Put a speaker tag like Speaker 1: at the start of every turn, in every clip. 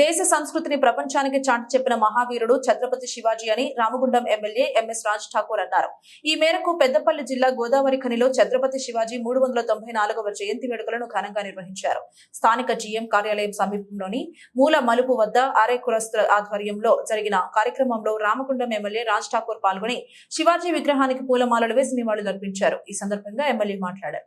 Speaker 1: దేశ సంస్కృతిని ప్రపంచానికి చాటి చెప్పిన మహావీరుడు ఛత్రపతి శివాజీ అని రామగుండం ఎమ్మెల్యే ఎంఎస్ రాజ్ ఠాకూర్ అన్నారు. ఈ మేరకు పెద్దపల్లి జిల్లా గోదావరి ఖనిలో ఛత్రపతి శివాజీ మూడు వందల తొంభై నాలుగవ జయంతి వేడుకలను ఘనంగా నిర్వహించారు. స్థానిక జీఎం కార్యాలయం సమీపంలోని మూల మలుపు వద్ద ఆరే కురస్తుల ఆధ్వర్యంలో జరిగిన కార్యక్రమంలో రామగుండం ఎమ్మెల్యే రాజ్ ఠాకూర్ పాల్గొని శివాజీ విగ్రహానికి పూలమాలలు వేసి నివాళులు అర్పించారు ఈ సందర్భంగా ఎమ్మెల్యే మాట్లాడారు.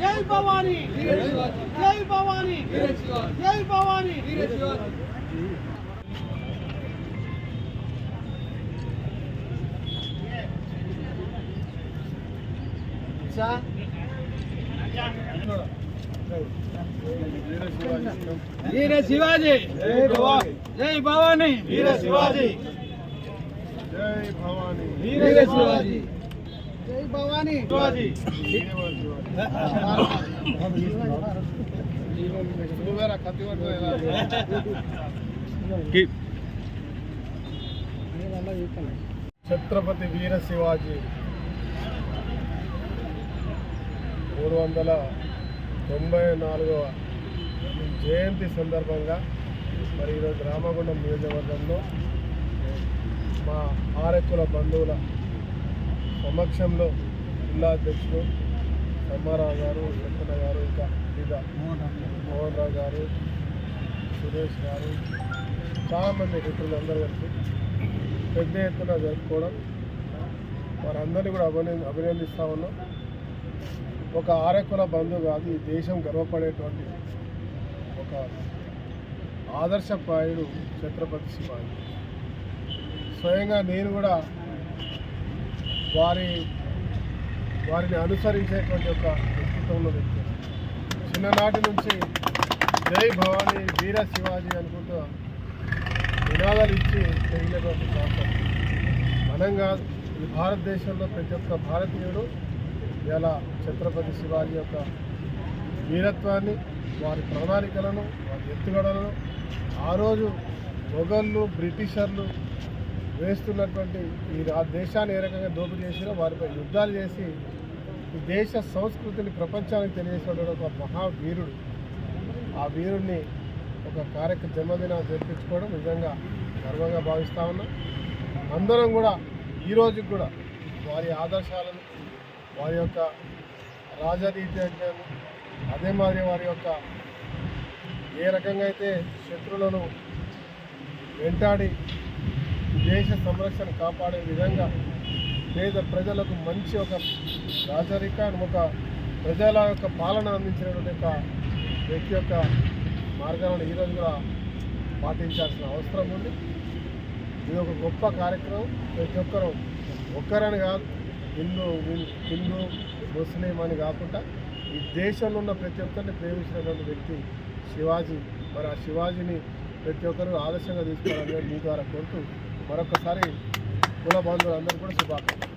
Speaker 2: జై భవానీ జై భవానీ జై భవానీ. వీర శివాజీ.
Speaker 3: జై భవానీ. వీర శివాజీ. జై భవానీ
Speaker 2: వీర శివాజీ. జై భవానీ.
Speaker 3: ఛత్రపతి వీర శివాజీ. మూడు వందల తొంభై నాలుగవ జయంతి సందర్భంగా మరి ఈరోజు రామగుండం నియోజకవర్గంలో మా ఆరెక్కుల బంధువుల సమక్షంలో జిల్లా అధ్యక్షుడు సమ్మారావు గారు లెక్కన గారు ఇంకా వివిధ మోహన్ రావు గారు సురేష్ గారు చాలామంది మిత్రులందరూ కలిసి పెద్ద ఎత్తున జరుపుకోవడం. వారందరినీ కూడా అభినంది అభినందిస్తా ఉన్నాం. ఒక ఆరెక్కుల బంధువు కాదు ఈ దేశం గర్వపడేటువంటి ఒక ఆదర్శప్రాయుడు ఛత్రపతి శివాజీ. స్వయంగా నేను కూడా వారి వారిని అనుసరించేటువంటి ఒక వ్యక్తిత్వంలో వ్యక్తి. చిన్ననాటి నుంచి జై భవానీ వీర శివాజీ అనుకుంటూ నినాదాలు ఇచ్చి పెరిగినటువంటి ప్రాంతం మనం కాదు ఈ భారతదేశంలో ప్రతి ఒక్క భారతీయుడు ఇలా ఛత్రపతి శివాజీ యొక్క వీరత్వాన్ని వారి ప్రణాళికలను వారి ఎత్తుగడలను ఆ రోజు మొఘళ్ళు బ్రిటిషర్లు వేస్తున్నటువంటి ఈ దేశాన్ని ఏ రకంగా దోపిడీ చేసినా వారిపై యుద్ధాలు చేసి ఈ దేశ సంస్కృతిని ప్రపంచానికి తెలియజేసినటువంటి ఒక మహావీరుడు. ఆ వీరుడిని ఒక కార్యక్రమ జన్మదినం జరిపించుకోవడం నిజంగా గర్వంగా భావిస్తా ఉన్నాం. అందరం కూడా ఈ రోజుకి కూడా వారి ఆదర్శాలను వారి యొక్క రాజనీతిజ్ఞాన్ని అదే మాదిరి వారి యొక్క ఏ రకంగా అయితే శత్రువులను వెంటాడి దేశ సంరక్షణ కాపాడే విధంగా పేద ప్రజలకు మంచి ఒక రాజరిక ఒక ప్రజల యొక్క పాలన అందించినటువంటి ఒక వ్యక్తి యొక్క మార్గాలను ఈరోజు కూడా పాటించాల్సిన అవసరం ఉంది. ఇది ఒక గొప్ప కార్యక్రమం. ప్రతి ఒక్కరూ ఒక్కరని కాదు హిందూ హిందూ ముస్లిం అని కాకుండా ఈ దేశంలో ఉన్న ప్రతి ఒక్కరిని ప్రేమించినటువంటి వ్యక్తి శివాజీ. మరి ఆ శివాజీని ప్రతి ఒక్కరు ఆదర్శంగా తీసుకోవాలని మీ ద్వారా కోరుతూ మరొకసారి కుల బంధువులందరూ కూడా శుభాకాంక్షలు.